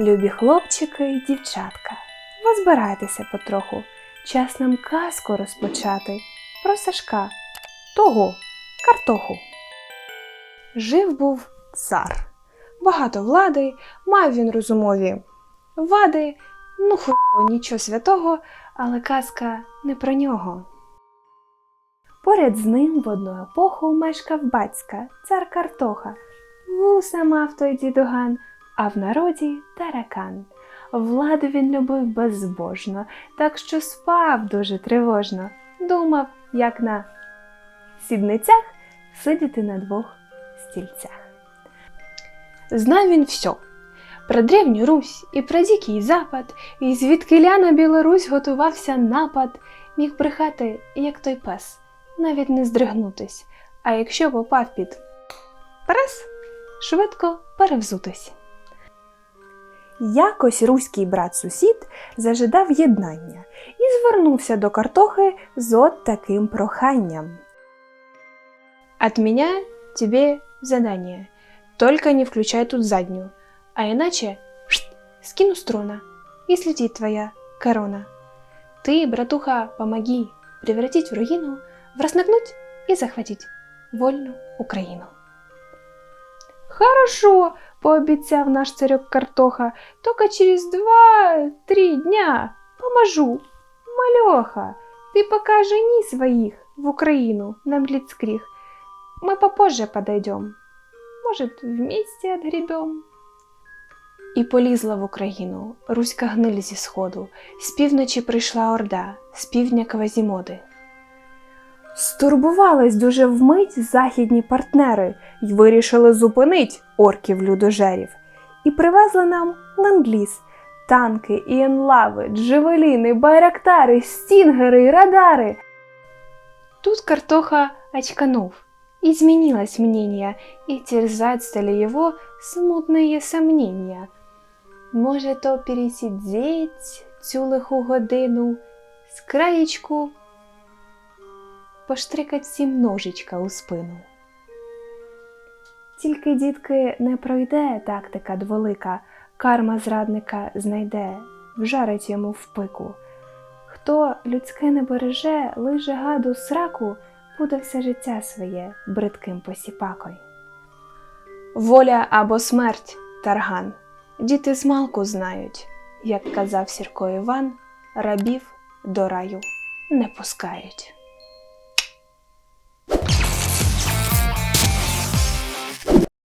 Любі хлопчики й дівчатка, ви збирайтеся потроху. Час нам казку розпочати про Сашка, того картоху. Жив був цар. Багато влади, мав він розумові вади, ну ху нічого святого, але казка не про нього. Поряд з ним в одну епоху мешкав батька, цар Картоха. Вуса мав той дідуган, а в народі таракан. Владу він любив безбожно, так що спав дуже тривожно. Думав, як на сідницях сидіти на двох стільцях. Знав він все про древню Русь і про Дикий Запад, і звідкиля на Білорусь готувався напад, міг брехати, як той пес, навіть не здригнутись, а якщо попав під прес, швидко перевзутись. Якось руський брат сусід зажидав єднання і звернувся до картохи з от таким проханням. От меня тебе задание. Только не включай тут заднюю, а иначе шт, скину с трона и слетит твоя корона. Ты, братуха, помоги превратить в руину, враснагнуть и захватить вольну Україну. Хорошо, пообіцяв наш царек Картоха, только через два-три дня поможу. Малеха, ты пока жени своих в Украину на Блицкриг. Мы попозже подойдем. Может, вместе отгребем. І полізла в Україну руська гниль зі сходу, з півночі прийшла орда, з півдня квазімоди. Стурбувались дуже вмить західні партнери й вирішили зупинить орків людожерів. І привезли нам ленд-ліз, танки і енлави, джевеліни, байрактари, стінгери й радари. Тут картоха очканув, и изменилось мнение, и терзать стали его смутные сомнения. Може, то пересидеть цю лиху годину, з краєчку поштрикать всім ножичка у спину. Тільки, дітки, не пройде тактика дволика, карма зрадника знайде, вжарить йому в пику. Хто людське не береже, лиже гаду сраку, буде все життя своє бридким посіпакой. Воля або смерть, тарган. Діти змалку знають, як казав Сірко Іван, рабів до раю не пускають.